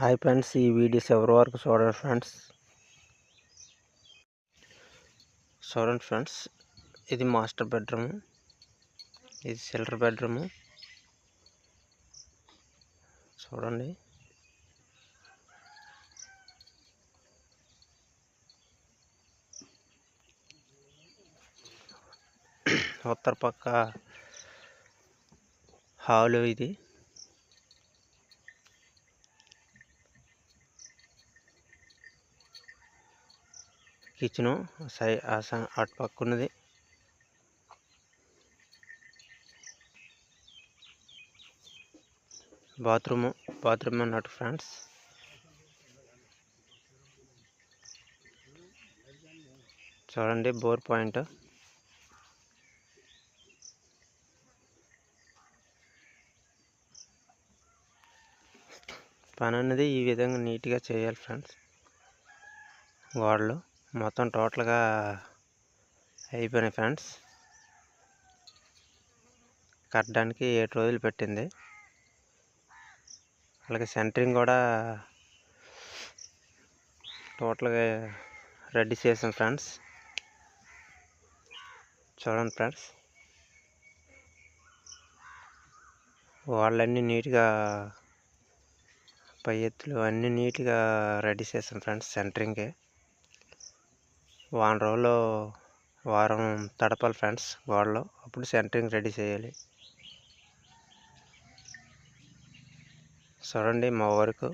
Hi friends ఈ videos ఎవరి వరకు చూడండి ఫ్రెండ్స్ చూడండి ఫ్రెండ్స్ ఇది మాస్టర్ బెడ్రూమ్ ఇది సిల్డర్ బెడ్రూమ్ చూడండి. ఉత్తర పక్క హాలు ఇది. కిచెను సై అటు పక్క ఉన్నది బాత్రూము బాత్రూమ్ అన్నట్టు ఫ్రెండ్స్. చూడండి బోర్ పాయింట్. పని అనేది ఈ విధంగా నీట్గా చేయాలి ఫ్రెండ్స్. గోడలు. మొత్తం టోటల్గా అయిపోయినాయి ఫ్రెండ్స్. కట్టడానికి ఏడు రోజులు పెట్టింది. అలాగే సెంటరింగ్ కూడా టోటల్గా రెడీ చేసాం ఫ్రెండ్స్. చూడండి ఫ్రెండ్స్. వాళ్ళన్నీ నీట్గా పై ఎత్తులు అన్నీ నీట్గా రెడీ చేసాం ఫ్రెండ్స్ సెంటరింగే వారం రోజులు వారం తడపాలి ఫ్రెండ్స్ గోడలో. అప్పుడు సెంటరింగ్ రెడీ చేయాలి. చూడండి మా వరకు